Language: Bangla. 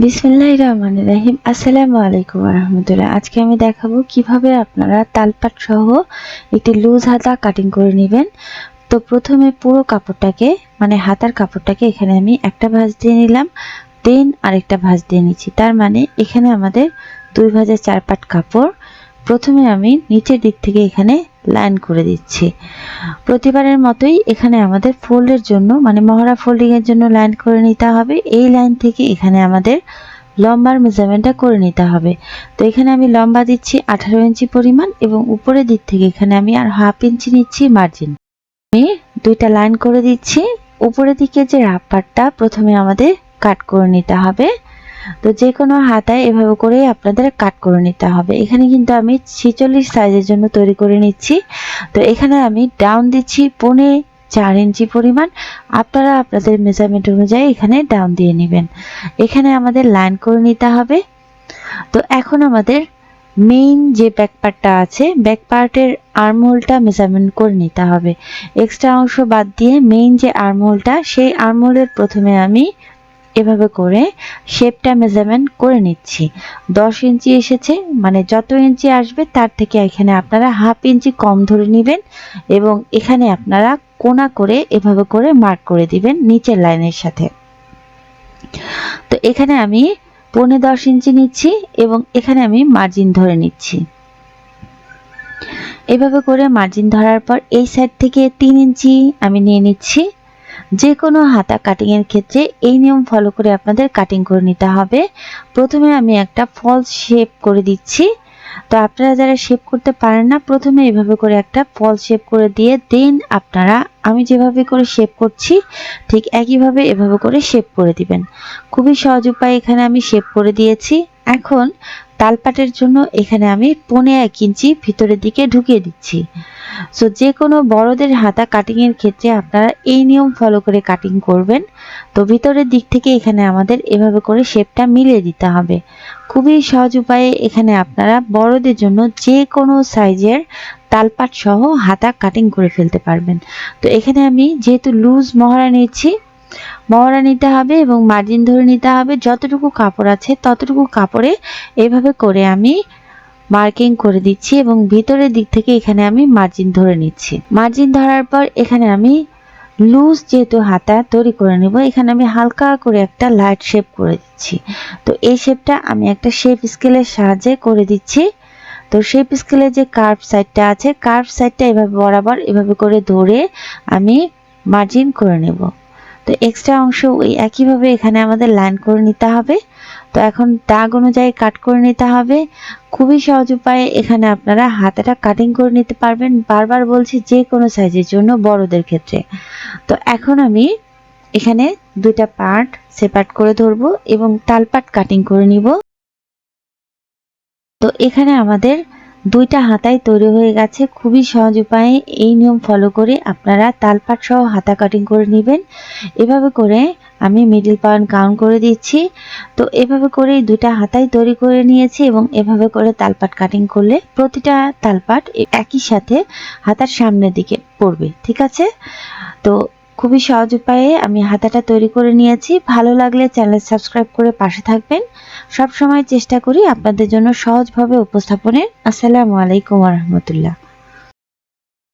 বিসমুল্লাহ রহমান রাহিম আসসালামু আলাইকুম রহমতুল্লাহ আজকে আমি দেখাবো কীভাবে আপনারা তালপাট সহ একটি লুজ হাতা কাটিং করে নেবেন। তো প্রথমে পুরো কাপড়টাকে মানে হাতার কাপড়টাকে এখানে আমি একটা ভাঁজ দিয়ে নিলাম, দেন আরেকটা ভাঁজ দিয়ে নিচ্ছি। তার মানে এখানে আমাদের দুই ভাঁজে চার পাট কাপড়। প্রথমে আমি নিচের দিক থেকে এখানে লাইন করে দিচ্ছি। প্রতিবারের মতোই এখানে আমাদের ফোল্ডের জন্য মানে মহড়া ফোল্ডিং এর জন্য লাইন করে নিতে হবে। এই লাইন থেকে এখানে আমাদের লম্বার মেজারমেন্টটা করে নিতে হবে। তো এখানে আমি লম্বা দিচ্ছি আঠারো ইঞ্চি পরিমাণ এবং উপরের দিক থেকে এখানে আমি আর হাফ ইঞ্চি নিচ্ছি মার্জিন আমি দুইটা লাইন করে দিচ্ছি। উপরের দিকে যে রাপারটা প্রথমে আমাদের কাট করে নিতে হবে। তো যে কোনো হাতায় এভাবে করে আপনাদের কাট করে নিতে হবে। এখানে কিন্তু আমি ছিচল্লিশ সাইজের জন্য তৈরি করে নিচ্ছি। তো এখানে আমি ডাউন দিচ্ছি পনে চার ইঞ্চি পরিমাণ। আপনারা আপনাদের মেজারমেন্ট অনুযায়ী এখানে ডাউন দিয়ে নেবেন। এখানে আমাদের লাইন করে নিতে হবে। তো এখন আমাদের মেইন যে ব্যাক পার্টটা আছে ব্যাক পার্টের আর্মহোলটা মেজারমেন্ট করে নিতে হবে। এক্সট্রা অংশ বাদ দিয়ে মেইন যে আর্মহোলটা সেই আর্মহোলের প্রথমে আমি এভাবে করে শেপটা মেজারমেন্ট করে নিচ্ছি। দশ ইঞ্চি এসেছে মানে যত ইঞ্চি আসবে তার থেকে এখানে আপনারা হাফ ইঞ্চি কম ধরে নেবেন এবং এখানে আপনারা কোনা করে এভাবে করে মার্ক করে দিবেন নিচের লাইনের সাথে। তো এখানে আমি পৌনে দশ ইঞ্চি নিচ্ছি এবং এখানে আমি মার্জিন ধরে নিচ্ছি। এভাবে করে মার্জিন ধরার পর এই সাইড থেকে তিন ইঞ্চি আমি নিয়ে নিচ্ছি। যে কোনো হাতা কাটিং এর ক্ষেত্রে এই নিয়ম ফলো করে আপনাদের কাটিং করে নিতে হবে। প্রথমে আমি একটা ফলস শেপ করে দিচ্ছি। তো আপনারা যারা শেপ করতে পারেন না, প্রথমে এভাবে করে একটা ফল শেপ করে দিয়ে দেন আপনারা আমি যেভাবে করে শেপ করছি, ঠিক একইভাবে এভাবে করে শেপ করে দিবেন। খুবই সহজ উপায় এখানে আমি শেপ করে দিয়েছি। এখন তালপাটের জন্য এখানে আমি পনে এক ইঞ্চি ভিতরের দিকে ঢুকিয়ে দিচ্ছি। সো যে কোনো বড়দের হাতা কাটিং এর ক্ষেত্রে আপনারা এই নিয়ম ফলো করে কাটিং করবেন। তো ভিতরের দিক থেকে এখানে আমাদের এভাবে করে শেপটা মিলিয়ে দিতে হবে। খুবই সহজ উপায়ে এখানে আপনারা বড়দের জন্য যে কোনো সাইজের তালপাট সহ হাতা কাটিং করে ফেলতে পারবেন। তো এখানে আমি যেহেতু লুজ মহড়া নিচ্ছি মহড়া নিতে হবে এবং মার্জিন ধরে নিতে হবে। যতটুকু কাপড় আছে, ততটুকু কাপড়ে এভাবে করে আমি মার্কিং করে দিচ্ছি এবং ভিতরের দিক থেকে এখানে আমি মার্জিন ধরে নিচ্ছি। মার্জিন ধরার পর এখানে আমি লুজ যেহেতু হাতা তৈরি করে নেব, এখানে আমি হালকা করে একটা লাইট শেপ করে দিচ্ছি। তো এই শেপটা আমি একটা শেপ স্কেলের সাহায্যে করে দিচ্ছি। তো শেপ স্কেলের যে কার্ভ সাইডটা আছে, কার্ভ সাইডটা এভাবে বরাবর এভাবে করে ধরে আমি মার্জিন করে নেব। তো এক্সট্রা অংশ ওই একইভাবে এখানে আমাদের লাইন করে নিতে হবে। তো এখন দাগ অনুযায়ী কাট করে নিতে হবে। খুবই সহজ উপায়ে এখানে আপনারা হাতাটা কাটিং করে নিতে পারবেন। বারবার বলছি যে কোনো সাইজের জন্য বড়দের ক্ষেত্রে। তো এখন আমি এখানে দুইটা পার্ট সেপারেট করে ধরবো এবং তালপাট কাটিং করে নিব। তো এখানে আমাদের দুইটা হাতাই তৈরি হয়ে গেছে। খুবই সহজ উপায়ে এই নিয়ম ফলো করে আপনারা তালপাট সহ হাতা কাটিং করে নেবেন। এভাবে করে আমি মিডিল পয়েন্ট কাউন্ট করে দিচ্ছি। তো এভাবে করে দুইটা হাতাই তৈরি করে নিয়েছি এবং এভাবে করে তালপাট কাটিং করলে প্রতিটা তালপাট একই সাথে হাতার সামনের দিকে পড়বে। ঠিক আছে? তো খুবই সহজ উপায়ে আমি হাতাটা তৈরি করে নিয়েছি। ভালো লাগলে চ্যানেল সাবস্ক্রাইব করে পাশে থাকবেন। সব সময় চেষ্টা করি আপনাদের জন্য সহজভাবে উপস্থাপনের। আসসালামু আলাইকুম রহমতুল্লাহ।